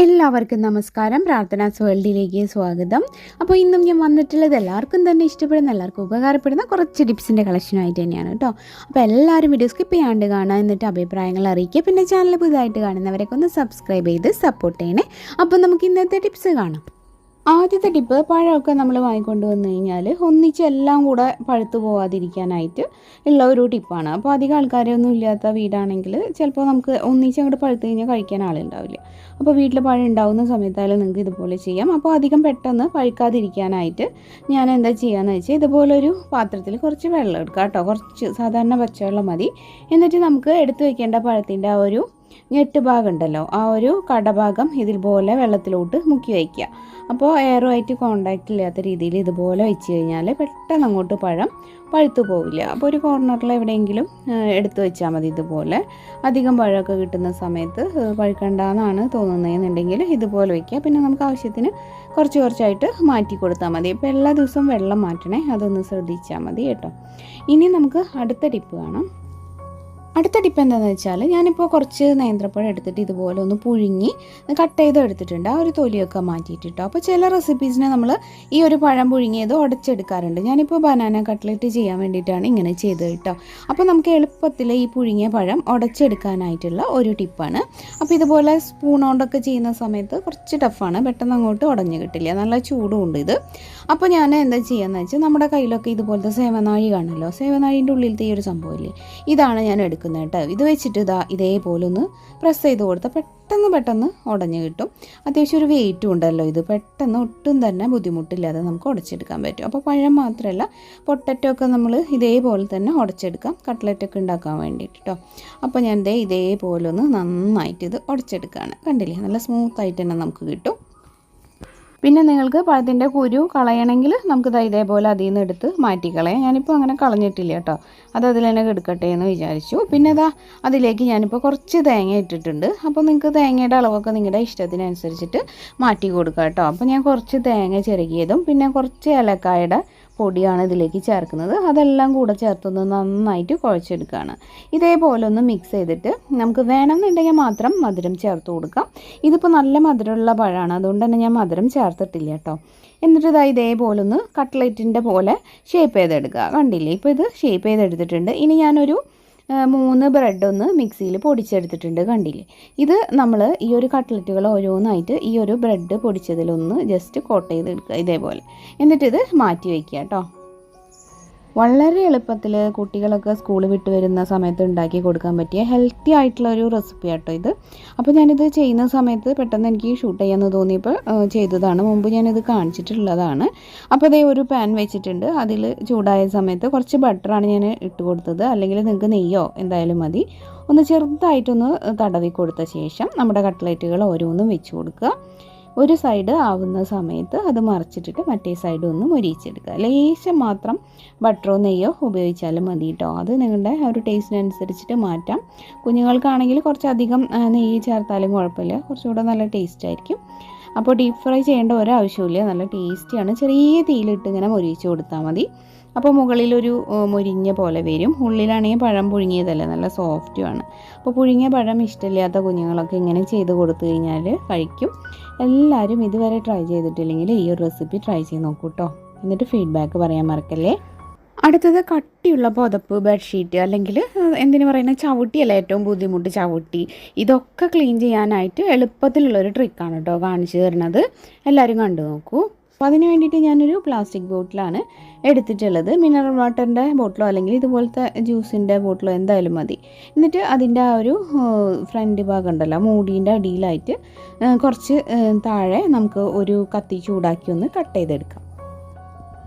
എല്ലാവർക്കും നമസ്കാരം. പ്രാർത്ഥനാസ് വേൾഡിലേക്ക് സ്വാഗതം. അപ്പോൾ ഇന്നും ഞാൻ വന്നിട്ടുള്ളത് എല്ലാവർക്കും തന്നെ ഇഷ്ടപ്പെടുന്ന എല്ലാവർക്കും ഉപകാരപ്പെടുന്ന കുറച്ച് ടിപ്സിന്റെ കളക്ഷനായിട്ട് തന്നെയാണ് കേട്ടോ. അപ്പോൾ എല്ലാവരും വീഡിയോ സ്കിപ്പ് ചെയ്യാണ്ട് കാണുക എന്നിട്ട് അഭിപ്രായങ്ങൾ അറിയിക്കുക. പിന്നെ ചാനൽ പുതുതായിട്ട് കാണുന്നവരൊക്കെ ഒന്ന് സബ്സ്ക്രൈബ് ചെയ്ത് സപ്പോർട്ട് ചെയ്യണേ. അപ്പോൾ നമുക്ക് ഇന്നത്തെ ടിപ്സ് കാണാം. ആദ്യത്തെ ടിപ്പ് പഴമൊക്കെ നമ്മൾ വാങ്ങിക്കൊണ്ട് വന്നു കഴിഞ്ഞാൽ ഒന്നിച്ച് എല്ലാം കൂടെ പഴുത്തു പോവാതിരിക്കാനായിട്ട് ഉള്ള ഒരു ടിപ്പാണ്. അപ്പോൾ അധികം ആൾക്കാരൊന്നും ഇല്ലാത്ത വീടാണെങ്കിൽ ചിലപ്പോൾ നമുക്ക് ഒന്നിച്ച് അങ്ങോട്ട് പഴുത്ത് കഴിഞ്ഞാൽ കഴിക്കാൻ ആളുണ്ടാവില്ല. അപ്പോൾ വീട്ടിൽ പഴം ഉണ്ടാവുന്ന സമയത്തായാലും നിങ്ങൾക്ക് ഇതുപോലെ ചെയ്യാം. അപ്പോൾ അധികം പെട്ടെന്ന് പഴുക്കാതിരിക്കാനായിട്ട് ഞാൻ എന്താ ചെയ്യാന്ന് വെച്ചാൽ ഇതുപോലൊരു പാത്രത്തിൽ കുറച്ച് വെള്ളം എടുക്കുക കേട്ടോ. കുറച്ച് സാധാരണ പച്ചവെള്ളം മതി. എന്നിട്ട് നമുക്ക് എടുത്തു വെക്കേണ്ട പഴത്തിന്റെ ആ ഒരു ഞെട്ട് ഭാഗം ഉണ്ടല്ലോ ആ ഒരു കടഭാഗം ഇതുപോലെ വെള്ളത്തിലോട്ട് മുക്കി വയ്ക്കുക. അപ്പോൾ എയറുമായിട്ട് കോണ്ടാക്റ്റ് ഇല്ലാത്ത രീതിയിൽ ഇതുപോലെ വെച്ച് കഴിഞ്ഞാൽ പെട്ടെന്ന് അങ്ങോട്ട് പഴം പഴുത്തു പോവില്ല. അപ്പോൾ ഒരു കോർണറിൽ എവിടെയെങ്കിലും എടുത്തു വെച്ചാൽ മതി ഇതുപോലെ. അധികം പഴമൊക്കെ കിട്ടുന്ന സമയത്ത് പഴുക്കണ്ടെന്നാണ് തോന്നുന്നതെന്നുണ്ടെങ്കിൽ ഇതുപോലെ വയ്ക്കുക. പിന്നെ നമുക്ക് ആവശ്യത്തിന് കുറച്ച് കുറച്ചായിട്ട് മാറ്റി കൊടുത്താൽ മതി. ഇപ്പോൾ എല്ലാ ദിവസവും വെള്ളം മാറ്റണേ അതൊന്ന് ശ്രദ്ധിച്ചാൽ മതി കേട്ടോ. ഇനി നമുക്ക് അടുത്ത ടിപ്പ് കാണാം. അടുത്ത ടിപ്പ് എന്താണെന്ന് വെച്ചാൽ ഞാനിപ്പോൾ കുറച്ച് നേന്ത്രപ്പഴം എടുത്തിട്ട് ഇതുപോലെ ഒന്ന് പുഴുങ്ങി കട്ട് ചെയ്ത് എടുത്തിട്ടുണ്ട്. ആ ഒരു തൊലിയൊക്കെ മാറ്റിയിട്ടിട്ടോ. അപ്പോൾ ചില റെസിപ്പീസിനെ നമ്മൾ ഈ ഒരു പഴം പുഴുങ്ങിയത് ഉടച്ചെടുക്കാറുണ്ട്. ഞാനിപ്പോൾ ബനാന കട്ട്ലറ്റ് ചെയ്യാൻ വേണ്ടിയിട്ടാണ് ഇങ്ങനെ ചെയ്തത് കേട്ടോ. അപ്പോൾ നമുക്ക് എളുപ്പത്തിൽ ഈ പുഴുങ്ങിയ പഴം ഉടച്ചെടുക്കാനായിട്ടുള്ള ഒരു ടിപ്പാണ്. അപ്പോൾ ഇതുപോലെ സ്പൂൺ കൊണ്ടൊക്കെ ചെയ്യുന്ന സമയത്ത് കുറച്ച് ടഫാണ് പെട്ടെന്ന് അങ്ങോട്ട് ഉടഞ്ഞു കിട്ടില്ല. നല്ല ചൂടും ഉണ്ട് ഇത്. അപ്പോൾ ഞാൻ എന്താ ചെയ്യുകയെന്ന് വെച്ചാൽ നമ്മുടെ കയ്യിലൊക്കെ ഇതുപോലത്തെ സേവനാഴി കാണുമല്ലോ. സേവനാഴിന്റെ ഉള്ളിലത്തെ ഈ ഒരു സംഭവമില്ലേ ഇതാണ് ഞാൻ എടുക്കുന്നത്. കേട്ടോ. ഇത് വെച്ചിട്ട് ഇതാ ഇതേപോലെ ഒന്ന് പ്രസ് ചെയ്ത് കൊടുത്താൽ പെട്ടെന്ന് പെട്ടെന്ന് ഉടഞ്ഞു കിട്ടും. അത്യാവശ്യം ഒരു വെയിറ്റും ഉണ്ടല്ലോ ഇത്. പെട്ടെന്ന് ഒട്ടും തന്നെ ബുദ്ധിമുട്ടില്ലാതെ നമുക്ക് ഉടച്ചെടുക്കാൻ പറ്റും. അപ്പോൾ പഴം മാത്രമല്ല പൊട്ടറ്റോ ഒക്കെ നമ്മൾ ഇതേപോലെ തന്നെ ഉടച്ചെടുക്കാം. കട്ട്ലറ്റൊക്കെ ഉണ്ടാക്കാൻ വേണ്ടിയിട്ട് കേട്ടോ അപ്പോൾ ഞാൻ ദേ ഇതേപോലെ ഒന്ന് നന്നായിട്ട് ഇത് ഉടച്ചെടുക്കുകയാണ് കണ്ടില്ലേ? നല്ല സ്മൂത്തായിട്ട് തന്നെ നമുക്ക് കിട്ടും. പിന്നെ നിങ്ങൾക്ക് പഴത്തിന്റെ കുരു കളയണമെങ്കിൽ നമുക്ക് ഇതേപോലെ അതിൽ നിന്ന് എടുത്ത് മാറ്റിക്കളയാം ഞാനിപ്പോൾ അങ്ങനെ കളഞ്ഞിട്ടില്ല കേട്ടോ. അത് അതിൽ തന്നെ എടുക്കട്ടെ എന്ന് വിചാരിച്ചു. പിന്നെ അതാ അതിലേക്ക് ഞാനിപ്പോൾ കുറച്ച് തേങ്ങ ഇട്ടിട്ടുണ്ട്. അപ്പോൾ നിങ്ങൾക്ക് തേങ്ങയുടെ അളവൊക്കെ നിങ്ങളുടെ ഇഷ്ടത്തിനനുസരിച്ചിട്ട് മാറ്റി കൊടുക്കാം കേട്ടോ. അപ്പോൾ ഞാൻ കുറച്ച് തേങ്ങ ചിരകിയതും പിന്നെ കുറച്ച് ഏലക്കായുടെ പൊടിയാണ് ഇതിലേക്ക് ചേർക്കുന്നത്. അതെല്ലാം കൂടെ ചേർത്തൊന്ന് നന്നായിട്ട് കുഴച്ചെടുക്കുകയാണ് ഇതേപോലെ ഒന്ന് മിക്സ് ചെയ്തിട്ട് നമുക്ക് വേണമെന്നുണ്ടെങ്കിൽ മാത്രം മധുരം ചേർത്ത് കൊടുക്കാം. ഇതിപ്പോൾ നല്ല മധുരമുള്ള പഴമാണ്. അതുകൊണ്ട് തന്നെ ഞാൻ മധുരം ചേർത്തിട്ടില്ല കേട്ടോ. എന്നിട്ട് ഇതാ ഇതേപോലെ ഒന്ന് കട്ട്ലറ്റിന്റെ പോലെ ഷേപ്പ് ചെയ്തെടുക്കുക. കണ്ടില്ലേ? ഇപ്പോൾ ഇത് ഷേപ്പ് ചെയ്തെടുത്തിട്ടുണ്ട്. ഇനി ഞാനൊരു മൂന്ന് ബ്രെഡ് ഒന്ന് മിക്സിയിൽ പൊടിച്ചെടുത്തിട്ടുണ്ട് കണ്ടില്ലേ? ഇത് നമ്മൾ ഈ ഒരു കട്ട്ലറ്റുകൾ ഓരോന്നായിട്ട് ഈ ഒരു ബ്രെഡ് പൊടിച്ചതിലൊന്ന് ജസ്റ്റ് കോട്ട് ചെയ്ത് എടുക്കുക ഇതേപോലെ. എന്നിട്ടിത് മാറ്റി വയ്ക്കുക കേട്ടോ വളരെ എളുപ്പത്തിൽ കുട്ടികളൊക്കെ സ്കൂൾ വിട്ട് വരുന്ന സമയത്ത് ഉണ്ടാക്കി കൊടുക്കാൻ പറ്റിയ ഹെൽത്തി ആയിട്ടുള്ള ഒരു റെസിപ്പി ആട്ടോ ഇത്. അപ്പോൾ ഞാനിത് ചെയ്യുന്ന സമയത്ത് പെട്ടെന്ന് എനിക്ക് ഷൂട്ട് ചെയ്യാമെന്ന് തോന്നിയപ്പോൾ ചെയ്തതാണ്. മുമ്പ് ഞാനിത് കാണിച്ചിട്ടുള്ളതാണ്. അപ്പോൾ അതേ ഒരു പാൻ വെച്ചിട്ടുണ്ട്. അതിൽ ചൂടായ സമയത്ത് കുറച്ച് ബട്ടറാണ് ഞാൻ ഇട്ട് കൊടുത്തത്. അല്ലെങ്കിൽ നിങ്ങൾക്ക് നെയ്യോ എന്തായാലും മതി. ഒന്ന് ചെറുതായിട്ടൊന്ന് തടവി കൊടുത്ത ശേഷം നമ്മുടെ കട്ട്ലറ്റുകൾ ഓരോന്നും വെച്ച് കൊടുക്കുക. ഒരു സൈഡ് ആവുന്ന സമയത്ത് അത് മറിച്ചിട്ടിട്ട് മറ്റേ സൈഡ് ഒന്ന് മുരിയിച്ചെടുക്കുക. ലേശം മാത്രം ബട്ടറോ നെയ്യോ ഉപയോഗിച്ചാലും മതി കേട്ടോ അത് നിങ്ങളുടെ ഒരു ടേസ്റ്റിനനുസരിച്ചിട്ട് മാറ്റാം. കുഞ്ഞുങ്ങൾക്കാണെങ്കിൽ കുറച്ചധികം നെയ്യ് ചേർത്താലും കുഴപ്പമില്ല. കുറച്ചുകൂടെ നല്ല ടേസ്റ്റ് ആയിരിക്കും. അപ്പോൾ ഡീപ്പ് ഫ്രൈ ചെയ്യേണ്ട ഒരാവശ്യമില്ല നല്ല ടേസ്റ്റിയാണ് ചെറിയ തീയിലിട്ട് ഇങ്ങനെ മൊരിയിച്ച് കൊടുത്താൽ മതി. അപ്പോൾ മുകളിലൊരു മുരിഞ്ഞ പോലെ വരും. ഉള്ളിലാണെങ്കിൽ പഴം പുഴുങ്ങിയതല്ല? നല്ല സോഫ്റ്റുമാണ് അപ്പോൾ പുഴുങ്ങിയ പഴം ഇഷ്ടമില്ലാത്ത കുഞ്ഞുങ്ങളൊക്കെ ഇങ്ങനെ ചെയ്ത് കൊടുത്തു കഴിഞ്ഞാൽ കഴിക്കും. എല്ലാവരും ഇതുവരെ ട്രൈ ചെയ്തിട്ടില്ലെങ്കിൽ ഈ ഒരു റെസിപ്പി ട്രൈ ചെയ്ത് നോക്കൂ കേട്ടോ എന്നിട്ട് ഫീഡ്ബാക്ക് പറയാൻ മറക്കല്ലേ? അടുത്തത് കട്ടിയുള്ള പുതപ്പ് ബെഡ്ഷീറ്റ് അല്ലെങ്കിൽ എന്തിനു പറയുന്ന ചവിട്ടിയല്ല ഏറ്റവും ബുദ്ധിമുട്ട് ചവിട്ടി. ഇതൊക്കെ ക്ലീൻ ചെയ്യാനായിട്ട് എളുപ്പത്തിലുള്ളൊരു ട്രിക്കാണ് കേട്ടോ കാണിച്ചു തരുന്നത്. എല്ലാവരും കണ്ടു നോക്കൂ. അപ്പോൾ അതിന് വേണ്ടിയിട്ട് ഞാനൊരു പ്ലാസ്റ്റിക് ബോട്ടിലാണ് എടുത്തിട്ടുള്ളത്. മിനറൽ വാട്ടറിന്റെ ബോട്ടിലോ അല്ലെങ്കിൽ ഇതുപോലത്തെ ജ്യൂസിന്റെ ബോട്ടിലോ എന്തായാലും മതി. എന്നിട്ട് അതിന്റെ ആ ഒരു ഫ്രണ്ട് ഭാഗം ഉണ്ടല്ലോ മൂടീന്റെ അടിയിലായിട്ട് കുറച്ച് താഴെ നമുക്ക് ഒരു കത്തി ചൂടാക്കി ഒന്ന് കട്ട് ചെയ്തെടുക്കാം.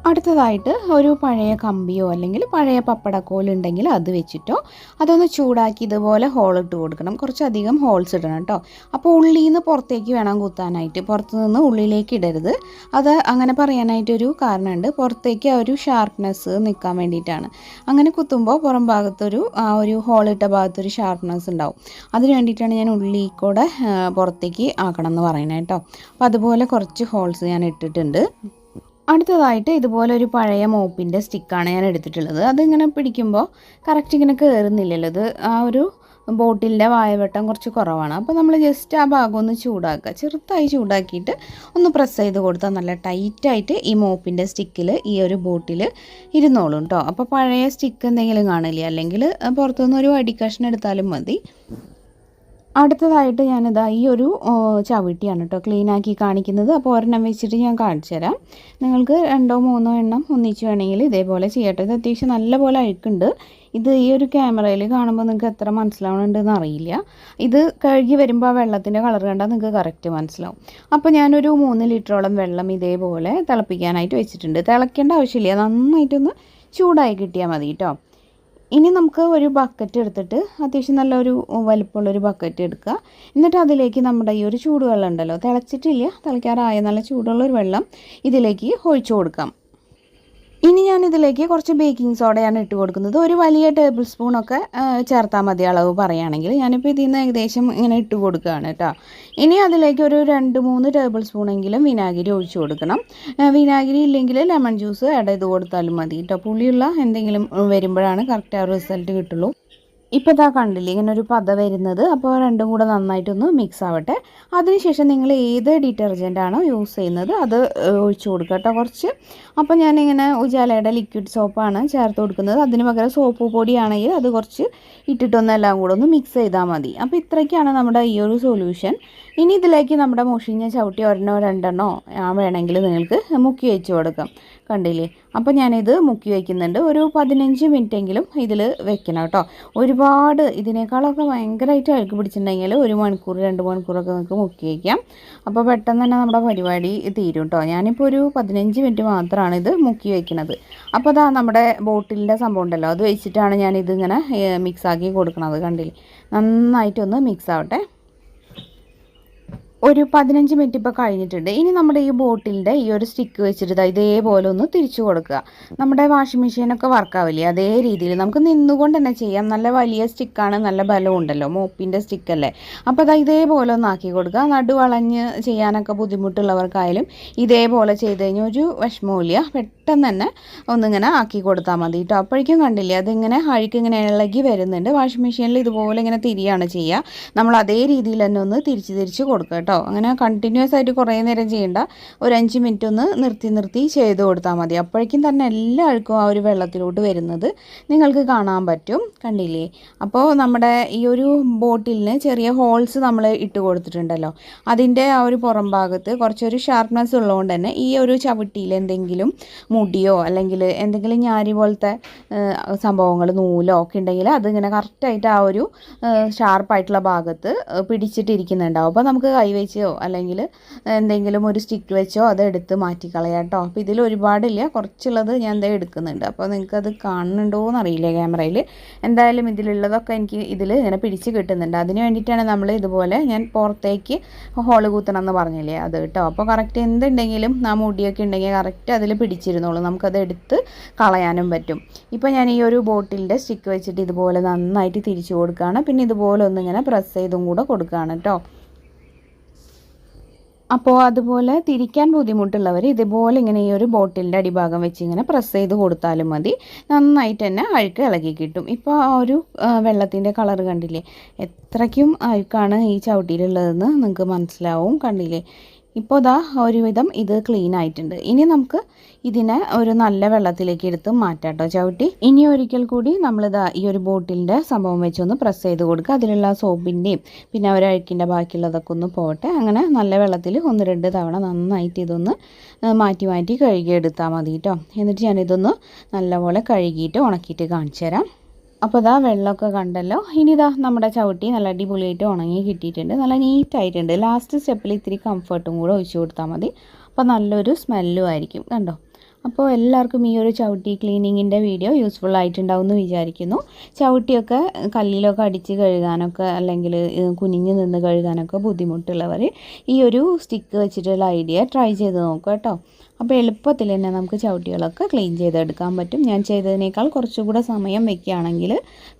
അടുത്തതായിട്ട് ഒരു പഴയ കമ്പിയോ അല്ലെങ്കിൽ പഴയ പപ്പടക്കോലുണ്ടെങ്കിൽ അത് വെച്ചിട്ടോ അതൊന്ന് ചൂടാക്കി ഇതുപോലെ ഹോൾ ഇട്ട് കൊടുക്കണം. കുറച്ചധികം ഹോൾസ് ഇടണം കേട്ടോ. അപ്പോൾ ഉള്ളിൽ നിന്ന് പുറത്തേക്ക് വേണം കുത്താനായിട്ട്. പുറത്ത് നിന്ന് ഉള്ളിലേക്ക് ഇടരുത്. അത് അങ്ങനെ പറയാനായിട്ടൊരു കാരണമുണ്ട്. പുറത്തേക്ക് ആ ഒരു ഷാർപ്നെസ് നിൽക്കാൻ വേണ്ടിയിട്ടാണ്. അങ്ങനെ കുത്തുമ്പോൾ പുറം ഭാഗത്തൊരു ആ ഒരു ഹോൾ ഇട്ട ഭാഗത്തൊരു ഷാർപ്നെസ് ഉണ്ടാവും. അതിന് വേണ്ടിയിട്ടാണ് ഞാൻ ഉള്ളിൽ കൂടെ പുറത്തേക്ക് ആക്കണം എന്ന് പറയുന്നത് കേട്ടോ. അപ്പോൾ അതുപോലെ കുറച്ച് ഹോൾസ് ഞാൻ ഇട്ടിട്ടുണ്ട്. അടുത്തതായിട്ട് ഇതുപോലെ ഒരു പഴയ മോപ്പിന്റെ സ്റ്റിക്കാണ് ഞാൻ എടുത്തിട്ടുള്ളത്. അതിങ്ങനെ പിടിക്കുമ്പോൾ കറക്റ്റ് ഇങ്ങനെ കയറുന്നില്ലല്ലോ ഇത് ആ ഒരു ബോട്ടിലിന്റെ വായവട്ടം കുറച്ച് കുറവാണ്. അപ്പോൾ നമ്മൾ ജസ്റ്റ് ആ ഭാഗം ഒന്ന് ചൂടാക്കുക. ചെറുതായി ചൂടാക്കിയിട്ട് ഒന്ന് പ്രസ് ചെയ്ത് കൊടുത്താൽ നല്ല ടൈറ്റായിട്ട് ഈ മോപ്പിന്റെ സ്റ്റിക്കിൽ ഈ ഒരു ബോട്ടിൽ ഇരുന്നോളും കേട്ടോ അപ്പോൾ പഴയ സ്റ്റിക്ക് എന്തെങ്കിലും കാണില്ല? അല്ലെങ്കിൽ പുറത്തുനിന്ന് ഒരു വടിക്കഷ്ണം എടുത്താലും മതി. അടുത്തതായിട്ട് ഞാനിതാ ഈ ഒരു ചവിട്ടിയാണ് കേട്ടോ ക്ലീനാക്കി കാണിക്കുന്നത്. അപ്പോൾ ഒരെണ്ണം വെച്ചിട്ട് ഞാൻ കാണിച്ചു തരാം. നിങ്ങൾക്ക് രണ്ടോ മൂന്നോ എണ്ണം ഒന്നിച്ച് വേണമെങ്കിൽ ഇതേപോലെ ചെയ്യട്ടെ. ഇത് അത്യാവശ്യം നല്ലപോലെ അഴുക്കുണ്ട്. ഇത് ഈ ഒരു ക്യാമറയിൽ കാണുമ്പോൾ നിങ്ങൾക്ക് എത്ര മനസ്സിലാവണമെന്ന് അറിയില്ല. ഇത് കഴുകി വരുമ്പോൾ ആ വെള്ളത്തിന്റെ കളർ കണ്ടാൽ നിങ്ങൾക്ക് കറക്റ്റ് മനസ്സിലാവും. അപ്പോൾ ഞാനൊരു മൂന്ന് ലിറ്ററോളം വെള്ളം ഇതേപോലെ തിളപ്പിക്കാനായിട്ട് വെച്ചിട്ടുണ്ട്. തിളയ്ക്കേണ്ട ആവശ്യമില്ല. നന്നായിട്ടൊന്ന് ചൂടായി കിട്ടിയാൽ മതി കേട്ടോ ഇനി നമുക്ക് ഒരു ബക്കറ്റ് എടുത്തിട്ട് അത്യാവശ്യം നല്ലൊരു വലിപ്പമുള്ളൊരു ബക്കറ്റ് എടുക്കുക. എന്നിട്ട് അതിലേക്ക് നമ്മുടെ ഈ ഒരു ചൂടുവെള്ളം ഉണ്ടല്ലോ തിളച്ചിട്ടില്ല തിളയ്ക്കാറായ നല്ല ചൂടുള്ളൊരു വെള്ളം ഇതിലേക്ക് ഒഴിച്ചു കൊടുക്കാം. ഇനി ഞാനിതിലേക്ക് കുറച്ച് ബേക്കിംഗ് സോഡയാണ് ഇട്ട് കൊടുക്കുന്നത്. ഒരു വലിയ ടേബിൾ സ്പൂണൊക്കെ ചേർത്താൽ മതി അളവ് പറയുകയാണെങ്കിൽ. ഞാനിപ്പോൾ ഇതിൽ നിന്ന് ഏകദേശം ഇങ്ങനെ ഇട്ട് കൊടുക്കുകയാണ് കേട്ടോ ഇനി അതിലേക്ക് ഒരു രണ്ട് മൂന്ന് ടേബിൾ സ്പൂണെങ്കിലും വിനാഗിരി ഒഴിച്ച് കൊടുക്കണം. വിനാഗിരി ഇല്ലെങ്കിൽ ലെമൺ ജ്യൂസ് ആഡ് ചെയ്ത് കൊടുത്താലും മതി കേട്ടോ പുളിയുള്ള എന്തെങ്കിലും വരുമ്പോഴാണ് കറക്റ്റ് ആ റിസൾട്ട് കിട്ടുള്ളൂ. ഇപ്പോൾ ഇതാ കണ്ടില്ലേ ഇങ്ങനെ ഒരു പത വരുന്നത്. അപ്പോൾ രണ്ടും കൂടെ നന്നായിട്ടൊന്ന് മിക്സ് ആവട്ടെ. അതിനുശേഷം നിങ്ങൾ ഏത് ഡിറ്റർജന്റ് ആണോ യൂസ് ചെയ്യുന്നത് അത് ഒഴിച്ചു കൊടുക്കുക കേട്ടോ കുറച്ച്. അപ്പോൾ ഞാനിങ്ങനെ ഉജാലയുടെ ലിക്വിഡ് സോപ്പാണ് ചേർത്ത് കൊടുക്കുന്നത്. അതിന് പകരം സോപ്പ് പൊടിയാണെങ്കിൽ അത് കുറച്ച് ഇട്ടിട്ടൊന്ന് എല്ലാം കൂടെ ഒന്ന് മിക്സ് ചെയ്താൽ മതി. അപ്പോൾ ഇത്രയ്ക്കാണ് നമ്മുടെ ഈ ഒരു സൊല്യൂഷൻ ഇനി ഇതിലേക്ക് നമ്മുടെ മുഷിഞ്ഞ ചവിട്ടി ഒരെണ്ണോ രണ്ടെണ്ണോ വേണമെങ്കിൽ നിങ്ങൾക്ക് മുക്കി വെച്ച് കൊടുക്കാം. കണ്ടില്ലേ? അപ്പോൾ ഞാനിത് മുക്കി വയ്ക്കുന്നുണ്ട് ഒരു പതിനഞ്ച് മിനിറ്റെങ്കിലും ഇതിൽ വെക്കണം കേട്ടോ. ഒരുപാട് ഇതിനേക്കാളൊക്കെ ഭയങ്കരമായിട്ട് അഴുക്ക് പിടിച്ചിട്ടുണ്ടെങ്കിൽ ഒരു മണിക്കൂർ രണ്ട് മണിക്കൂറൊക്കെ നമുക്ക് മുക്കി വയ്ക്കാം അപ്പോൾ പെട്ടെന്ന് തന്നെ നമ്മുടെ പരിപാടി തീരും കേട്ടോ. ഞാനിപ്പോൾ ഒരു പതിനഞ്ച് മിനിറ്റ് മാത്രമാണ് ഇത് മുക്കി വയ്ക്കുന്നത് അപ്പോൾ അതാ നമ്മുടെ ബോട്ടിലിന്റെ സംഭവം ഉണ്ടല്ലോ. അത് വെച്ചിട്ടാണ് ഞാനിതിങ്ങനെ മിക്സാക്കി കൊടുക്കുന്നത് കണ്ടില്ലേ? നന്നായിട്ടൊന്ന് മിക്സ് ആവട്ടെ. ഒരു പതിനഞ്ച് മിനിറ്റ് ഇപ്പോൾ കഴിഞ്ഞിട്ടുണ്ട്. ഇനി നമ്മുടെ ഈ ബോട്ടിലിന്റെ ഈ ഒരു സ്റ്റിക്ക് വെച്ചിട്ട് ഇതേപോലെ ഒന്ന് തിരിച്ചു കൊടുക്കുക. നമ്മുടെ വാഷിംഗ് മെഷീനൊക്കെ വർക്കാവില്ലേ അതേ രീതിയിൽ നമുക്ക് നിന്നുകൊണ്ട് തന്നെ ചെയ്യാം. നല്ല വലിയ സ്റ്റിക്കാണ് നല്ല ബലം ഉണ്ടല്ലോ മോപ്പിന്റെ സ്റ്റിക്കല്ലേ അപ്പോൾ അതാ ഇതേപോലെ ഒന്ന് ആക്കി കൊടുക്കുക. നടുവളഞ്ഞ് ചെയ്യാനൊക്കെ ബുദ്ധിമുട്ടുള്ളവർക്കായാലും ഇതേപോലെ ചെയ്ത് കഴിഞ്ഞാൽ ഒരു വിഷമമില്ല പെട്ടെന്ന് തന്നെ ഒന്നിങ്ങനെ ആക്കി കൊടുത്താൽ മതി കേട്ടോ അപ്പോഴേക്കും കണ്ടില്ലേ അതിങ്ങനെ അഴുക്ക് ഇങ്ങനെ ഇളകി വരുന്നുണ്ട്. വാഷിംഗ് മെഷീനിൽ ഇതുപോലെ ഇങ്ങനെ തിരിയാണ് ചെയ്യുക. നമ്മൾ അതേ രീതിയിൽ തന്നെ ഒന്ന് തിരിച്ച് തിരിച്ച് കൊടുക്കുക കേട്ടോ അങ്ങനെ കണ്ടിന്യൂസ് ആയിട്ട് കുറേ നേരം ചെയ്യേണ്ട. ഒരു അഞ്ച് മിനിറ്റ് ഒന്ന് നിർത്തി നിർത്തി ചെയ്ത് കൊടുത്താൽ മതി. അപ്പോഴേക്കും തന്നെ എല്ലാ ആൾക്കും ആ ഒരു വെള്ളത്തിലോട്ട് വരുന്നത് നിങ്ങൾക്ക് കാണാൻ പറ്റും. കണ്ടില്ലേ? അപ്പോൾ നമ്മുടെ ഈ ഒരു ബോട്ടിലിന് ചെറിയ ഹോൾസ് നമ്മൾ ഇട്ട് കൊടുത്തിട്ടുണ്ടല്ലോ. അതിന്റെ ആ ഒരു പുറം ഭാഗത്ത് കുറച്ചൊരു ഷാർപ്നെസ് ഉള്ളതുകൊണ്ട് തന്നെ ഈ ഒരു ചവിട്ടിയിൽ എന്തെങ്കിലും മുടിയോ അല്ലെങ്കിൽ എന്തെങ്കിലും ഞാരി പോലത്തെ സംഭവങ്ങൾ നൂലോ ഒക്കെ ഉണ്ടെങ്കിൽ അതിങ്ങനെ കറക്റ്റായിട്ട് ആ ഒരു ഷാർപ്പായിട്ടുള്ള ഭാഗത്ത് പിടിച്ചിട്ടിരിക്കുന്നുണ്ടാവും. അപ്പോൾ നമുക്ക് കൈ വെച്ചോ അല്ലെങ്കിൽ എന്തെങ്കിലും ഒരു സ്റ്റിക്ക് വെച്ചോ അത് എടുത്ത് മാറ്റിക്കളയാം കേട്ടോ. അപ്പോൾ ഇതിൽ ഒരുപാടില്ല കുറച്ചുള്ളത് ഞാൻ എന്താ എടുക്കുന്നുണ്ട്. അപ്പോൾ നിങ്ങൾക്കത് കാണുന്നുണ്ടോ എന്നറിയില്ല ക്യാമറയിൽ. എന്തായാലും ഇതിലുള്ളതൊക്കെ എനിക്ക് ഇതിൽ ഇങ്ങനെ പിടിച്ച് കിട്ടുന്നുണ്ട്. അതിന് വേണ്ടിയിട്ടാണ് നമ്മൾ ഇതുപോലെ ഞാൻ പുറത്തേക്ക് ഹോൾ കൂത്തണം എന്ന് പറഞ്ഞില്ലേ അത് കേട്ടോ. അപ്പോൾ കറക്റ്റ് എന്തുണ്ടെങ്കിലും ആ മുടിയൊക്കെ ഉണ്ടെങ്കിൽ കറക്റ്റ് അതിൽ പിടിച്ചിരുന്നോളൂ. നമുക്കത് എടുത്ത് കളയാനും പറ്റും. ഇപ്പോൾ ഞാൻ ഈ ഒരു ബോട്ടിലിന്റെ സ്റ്റിക്ക് വെച്ചിട്ട് ഇതുപോലെ നന്നായിട്ട് തിരിച്ചു കൊടുക്കുകയാണ്. പിന്നെ ഇതുപോലെ ഒന്നിങ്ങനെ പ്രസ് ചെയ്തും കൂടെ കൊടുക്കുകയാണ് കേട്ടോ. അപ്പോൾ അതുപോലെ തിരിക്കാൻ ബുദ്ധിമുട്ടുള്ളവർ ഇതുപോലെ ഇങ്ങനെ ഈ ഒരു ബോട്ടിലിന്റെ അടിഭാഗം വെച്ച് ഇങ്ങനെ പ്രസ് ചെയ്ത് കൊടുത്താലും മതി. നന്നായിട്ട് തന്നെ അഴുക്ക് ഇളകി കിട്ടും. ഇപ്പോൾ ആ ഒരു വെള്ളത്തിന്റെ കളർ കണ്ടില്ലേ? എത്രയ്ക്കും അഴുക്കാണ് ഈ ചവിട്ടിയിലുള്ളതെന്ന് നിങ്ങൾക്ക് മനസ്സിലാവും കണ്ടില്ലേ? ഇപ്പോൾ ഇതാ ഒരുവിധം ഇത് ക്ലീൻ ആയിട്ടുണ്ട്. ഇനി നമുക്ക് ഇതിനെ ഒരു നല്ല വെള്ളത്തിലേക്ക് എടുത്ത് മാറ്റാം കേട്ടോ ചവിട്ടി. ഇനി ഒരിക്കൽ കൂടി നമ്മളിതാ ഈ ഒരു ബോട്ടിലിന്റെ സംഭവം വെച്ചൊന്ന് പ്രസ് ചെയ്ത് കൊടുക്കുക. അതിലുള്ള സോപ്പിന്റെയും പിന്നെ ഒരു അഴുക്കിന്റെ ബാക്കിയുള്ളതൊക്കെ ഒന്ന് പോട്ടെ. അങ്ങനെ നല്ല വെള്ളത്തിൽ ഒന്ന് രണ്ട് തവണ നന്നായിട്ട് ഇതൊന്ന് മാറ്റി മാറ്റി കഴുകി കഴുകിയെടുത്താൽ മതി കേട്ടോ എന്നിട്ട് ഞാനിതൊന്ന് നല്ലപോലെ കഴുകിയിട്ട് ഉണക്കിയിട്ട് കാണിച്ചു തരാം അപ്പോൾ ഇതാ വെള്ളമൊക്കെ കണ്ടല്ലോ. ഇനി ഇതാ നമ്മുടെ ചവിട്ടി നല്ല അടിപൊളിയായിട്ട് ഉണങ്ങി കിട്ടിയിട്ടുണ്ട്. നല്ല നീറ്റായിട്ടുണ്ട്. ലാസ്റ്റ് സ്റ്റെപ്പിൽ ഇത്തിരി കംഫർട്ടും കൂടെ ഒഴിച്ചു കൊടുത്താൽ മതി. അപ്പോൾ നല്ലൊരു സ്മെല്ലും ആയിരിക്കും. കണ്ടോ? അപ്പോൾ എല്ലാവർക്കും ഈ ഒരു ചവിട്ടി ക്ലീനിങ്ങിന്റെ വീഡിയോ യൂസ്ഫുൾ ആയിട്ടുണ്ടാവും എന്ന് വിചാരിക്കുന്നു. ചവിട്ടിയൊക്കെ കല്ലിലൊക്കെ അടിച്ച് കഴുകാനൊക്കെ അല്ലെങ്കിൽ കുനിഞ്ഞ് നിന്ന് കഴുകാനൊക്കെ ബുദ്ധിമുട്ടുള്ളവർ ഈ ഒരു സ്റ്റിക്ക് വെച്ചിട്ടുള്ള ഐഡിയ ട്രൈ ചെയ്ത് നോക്കുക കേട്ടോ. അപ്പോൾ എളുപ്പത്തിൽ തന്നെ നമുക്ക് ചവിട്ടികളൊക്കെ ക്ലീൻ ചെയ്തെടുക്കാൻ പറ്റും. ഞാൻ ചെയ്തതിനേക്കാൾ കുറച്ചുകൂടെ സമയം വെക്കുകയാണെങ്കിൽ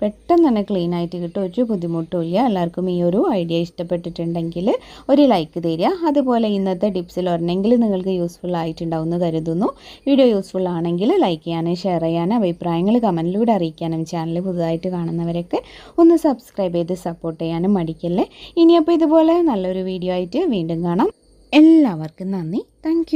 പെട്ടെന്ന് തന്നെ ക്ലീൻ ആയിട്ട് കിട്ടും. ഒരു ബുദ്ധിമുട്ടുമില്ല എല്ലാവർക്കും ഈ ഒരു ഐഡിയ ഇഷ്ടപ്പെട്ടിട്ടുണ്ടെങ്കിൽ ഒരു ലൈക്ക് തരിക. അതുപോലെ ഇന്നത്തെ ടിപ്സിൽ ഒരെണ്ണെങ്കിലും നിങ്ങൾക്ക് യൂസ്ഫുൾ ആയിട്ടുണ്ടാവും എന്ന് കരുതുന്നു. വീഡിയോ യൂസ്ഫുൾ ആണെങ്കിൽ ലൈക്ക് ചെയ്യാനും ഷെയർ ചെയ്യാനും അഭിപ്രായങ്ങൾ കമന്റിലൂടെ അറിയിക്കാനും ചാനൽ പുതുതായിട്ട് കാണുന്നവരൊക്കെ ഒന്ന് സബ്സ്ക്രൈബ് ചെയ്ത് സപ്പോർട്ട് ചെയ്യാനും മടിക്കല്ലേ. ഇനിയപ്പോൾ ഇതുപോലെ നല്ലൊരു വീഡിയോ ആയിട്ട് വീണ്ടും കാണാം. എല്ലാവർക്കും നന്ദി. താങ്ക്